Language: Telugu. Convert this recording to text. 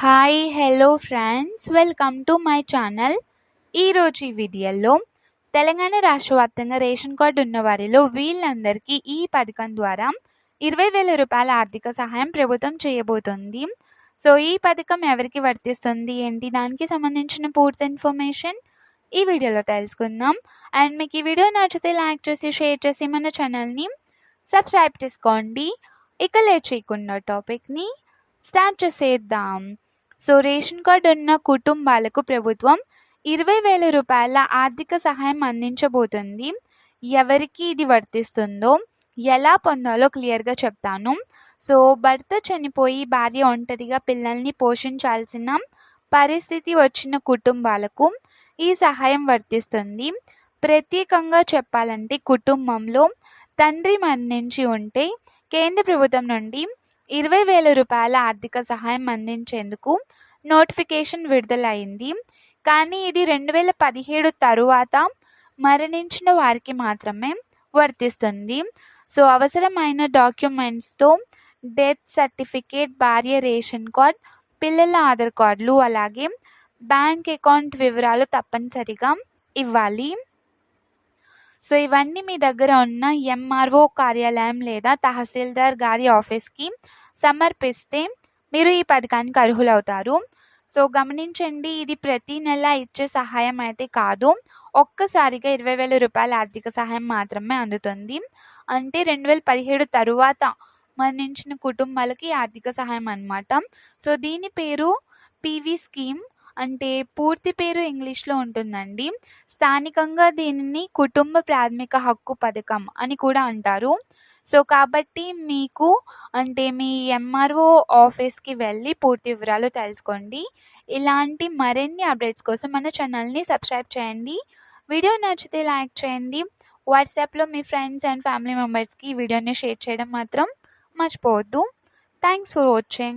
Hi hello friends welcome to my channel ఈరోజు ఈ వీడియోలో తెలంగాణ రాష్ట్ర వ్యాప్తంగా రేషన్ కార్డు ఉన్న వారిలో వీళ్ళందరికీ ఈ పథకం ద్వారా ఇరవై వేల రూపాయల ఆర్థిక సహాయం ప్రభుత్వం చేయబోతుంది. సో ఈ పథకం ఎవరికి వర్తిస్తుంది? ఏంటి? దానికి సంబంధించిన పూర్తి ఇన్ఫర్మేషన్ ఈ వీడియోలో తెలుసుకుందాం. అండ్ మీకు ఈ వీడియో నచ్చితే లైక్ చేసి షేర్ చేసి మన ఛానల్ని సబ్స్క్రైబ్ చేసుకోండి. ఇక లేచేయకుండా టాపిక్ని స్టార్ట్ చేసేద్దాం. సో రేషన్ కార్డు ఉన్న కుటుంబాలకు ప్రభుత్వం ఇరవై వేల రూపాయల ఆర్థిక సహాయం అందించబోతుంది. ఎవరికి ఇది వర్తిస్తుందో ఎలా పొందాలో క్లియర్గా చెప్తాను. సో భర్త చనిపోయి భార్య ఒంటరిగా పిల్లల్ని పోషించాల్సిన పరిస్థితి వచ్చిన కుటుంబాలకు ఈ సహాయం వర్తిస్తుంది. ప్రత్యేకంగా చెప్పాలంటే కుటుంబంలో తండ్రి మరణించి ఉంటే కేంద్ర ప్రభుత్వం నుండి ఇరవై వేల రూపాయల ఆర్థిక సహాయం అందించేందుకు నోటిఫికేషన్ విడుదలైంది. కానీ ఇది రెండు వేల పదిహేడు తరువాత మరణించిన వారికి మాత్రమే వర్తిస్తుంది. సో అవసరమైన డాక్యుమెంట్స్తో డెత్ సర్టిఫికేట్ భార్య రేషన్ కార్డ్ పిల్లల ఆధార్ కార్డులు అలాగే బ్యాంక్ అకౌంట్ వివరాలు తప్పనిసరిగా ఇవ్వాలి. సో ఇవన్నీ మీ దగ్గర ఉన్న ఎంఆర్ఓ కార్యాలయం లేదా తహసీల్దార్ గారి ఆఫీస్కి సమర్పిస్తే మీరు ఈ పథకానికి అర్హులవుతారు. సో గమనించండి ఇది ప్రతి నెల ఇచ్చే సహాయం అయితే కాదు. ఒక్కసారిగా ఇరవై వేల రూపాయల ఆర్థిక సహాయం మాత్రమే అందుతుంది. అంటే రెండు వేల పదిహేడు తరువాత మరణించిన కుటుంబాలకి ఆర్థిక సహాయం అనమాట సో దీని పేరు పీవీ స్కీమ్. అంటే పూర్తి పేరు ఇంగ్లీష్లో ఉంటుందండి. స్థానికంగా దీనిని కుటుంబ ప్రాథమిక హక్కు పథకం అని కూడా అంటారు. సో కాబట్టి మీకు అంటే మీ ఎంఆర్ఓ ఆఫీస్కి వెళ్ళి పూర్తి వివరాలు తెలుసుకోండి. ఇలాంటి మరిన్ని అప్డేట్స్ కోసం మన ఛానల్ని సబ్స్క్రైబ్ చేయండి. వీడియో నచ్చితే లైక్ చేయండి. వాట్సాప్లో మీ ఫ్రెండ్స్ అండ్ ఫ్యామిలీ మెంబర్స్కి ఈ వీడియోని షేర్ చేయడం మాత్రం మర్చిపోవద్దు. Thanks for watching.